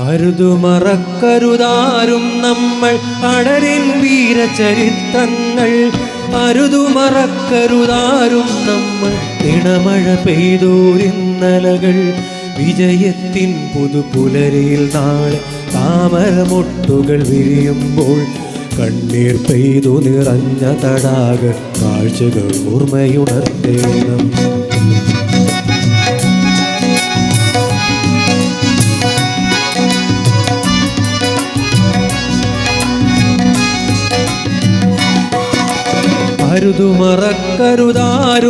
അരുതുമറക്കരുതാരും നമ്മൾ അടരിൻ വീരചരിത്രങ്ങൾ. അരുതുമറക്കരുതാരും നമ്മൾ ഇണമഴ പെയ്തോരിന്നലകൾ വിജയത്തിൻ പുതുപുലരിയിൽ നാളെ താമരമൊട്ടുകൾ വിരിയുമ്പോൾ കണ്ണീർ പെയ്തു നിറഞ്ഞ തടാക കാഴ്ചകൾ ഓർമ്മയുണർത്തേണം. അരുതുമറക്കരുതാരും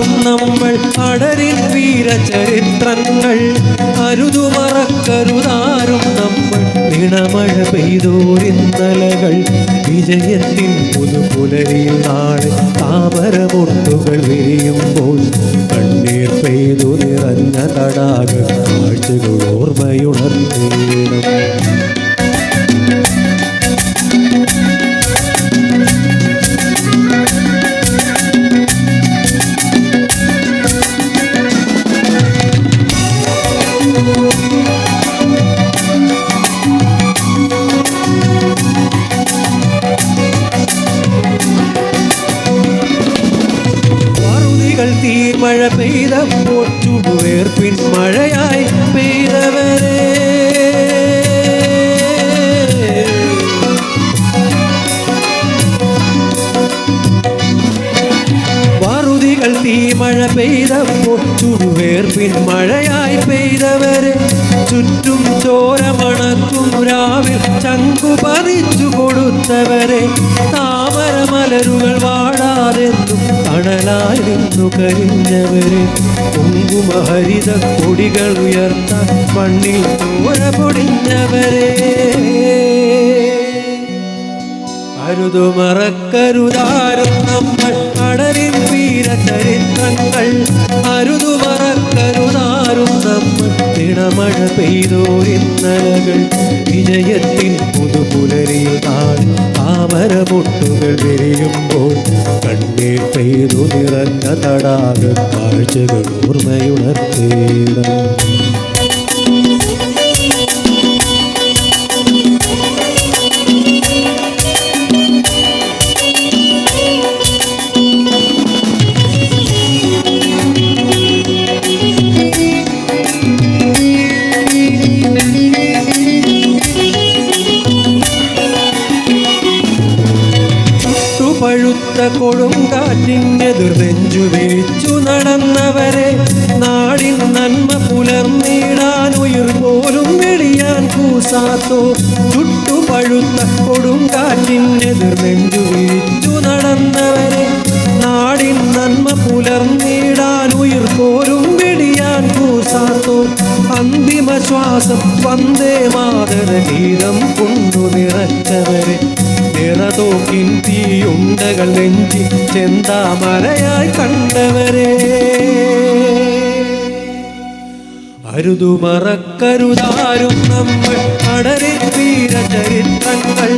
നമ്മൾ അടരിൻ വീരചരിത്രങ്ങൾ. അരുതുമറക്കരുതാരും നമ്മൾ ഇണമഴ പെയ്തോരിന്നലകൾ. വിജയത്തിൻ പുതുപുലരിയിൽ നാളെ താമരമൊട്ടുകൾ വിരിയുമ്പോൾ പെയ്തപ്പോൾ ചുടുവേർപ്പിൻ മഴയായി പെയ്തവരെ. വാറുതികൾ തീമഴ പെയ്തപ്പോൾ ചുടുവേർപ്പിൻ മഴയായി പെയ്തവരെ. ചുറ്റും ചോരമണക്കും രാവിൽ ചങ്കു പതിച്ചു കൊടുത്തവരെ. താമര തണലായി നിന്നു കരിഞ്ഞവരെ കുങ്കുമഹരിത കൊടികൾ ഉയർത്ത മണ്ണിൽ ചോര പൊടിഞ്ഞവരെ. അരുതു മറക്കരുതാരും നമ്മൾ അടരിൻ വീരചരിത്രങ്ങൾ അരുതുമറക്കരുതാരും തിണമഴ പെയ്തോരിന്നലകൾ വിജയത്തിൻ പുതുപുലരിൽ നാൾ താമരമൊട്ടുകൾ വിരിയുമ്പോൾ കണ്ണീർ പെയ്തു നിറഞ്ഞ തടാക കാഴ്ചകൾ ഓർമ്മയുണർത്തേണം. നടന്നവരെ നാടിൻ നന്മ പുലർന്നിടാൻ ഉയർ പോലും വെടിയാൻ കൂസാത്തോ ചുട്ടുപഴുത്ത കൊടുങ്കാറ്റിനെതിർ നെഞ്ചു ശ്വാസം വന്ദേ മാതര ഗീതം കൊണ്ടു നിറച്ചവരെ നിറതോക്കിൻ തീയുണ്ടകൾ നെഞ്ചി ചെന്താമരയായി കണ്ടവരെ അരുതുമറക്കരുതാരും നമ്മൾ അടരിൻ വീരചരിത്രങ്ങൾ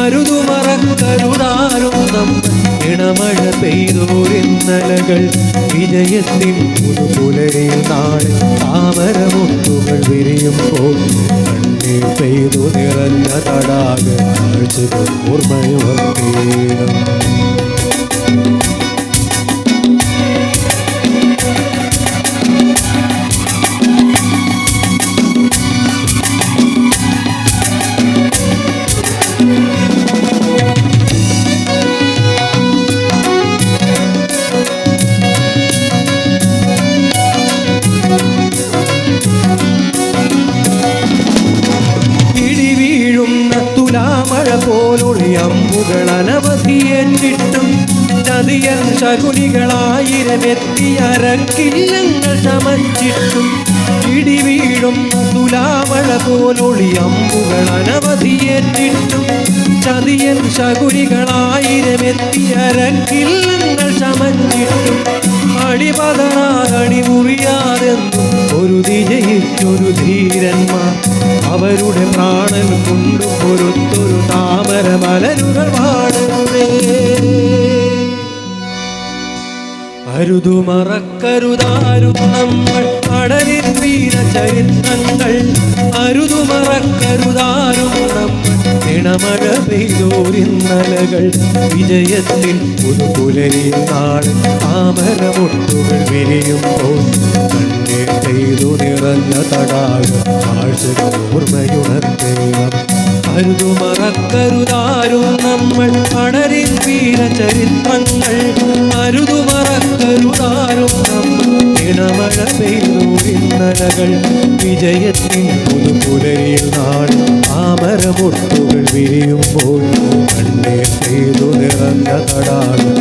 അരുതുമറക്കരുതാരും നമ്മൾ ഇണമഴ പെയ്തോരിന്നലകൾ വിജയത്തിൻ പുതുപുലരിയിൽ നാളെ താമരമൊട്ടുകൾ വിരിയുമ്പോൾ കണ്ണീർ പെയ്തു നിറഞ്ഞ തടാക. കാഴ്ചകൾ അമ്പുകൾ അനവധിയേറ്റിട്ടും ചതിയൻ ശകുനികളായിരമെത്തി അരക്കില്ലങ്ങൾ ശമച്ചിട്ടും ഇടിവീഴും തുലാവള പോലൊളി അമ്പുകൾ അനവധിയേറ്റിട്ടും ചതിയൻ ശകുനികളായിരമെത്തി അരക്കില്ലങ്ങൾ ശമച്ചിട്ടും അടിപതറാകണി മുറിയാതെന്നും ഒരു ജയിച്ചൊരു ധീരന്മാർ. അവരുടെ പ്രാണൻ കൊണ്ടു പൊരുത്തൊരു താമര മലരുകൾ വാടുന്നേ. അരുതുമറക്കരുതാരും നമ്മൾ അടരിൻ വീര ചരിത്രങ്ങൾ. അരുതു മറക്കരുതാരും നമ്മൾ ഇണമഴ പെയ്തോരിന്നലകൾ വിജയത്തിൻ പുതുപുലരി നാട് താമരമൊട്ടുകൾ വിരിയുമ്പോൾ കണ്ണീർ പെയ്തു നിറഞ്ഞ തടാകം കാഴ്ചകൾ ഓർമ്മയുണർത്തേണം അരുതു മറക്കരുതാരും നമ്മൾ പടരിൻ വീരചരിത്രങ്ങൾ അരുതു മറക്കരുതാരും നമ്മൾ ഇണമഴ പെയ്തു ഇന്നലകൾ വിജയത്തിൻ പുതുപുലരിയിൽ നാട് താമരമൊട്ടുകൾ വിരിയുമ്പോൾ കണ്ണീർ പെയ്തു നിറഞ്ഞ തടാകം.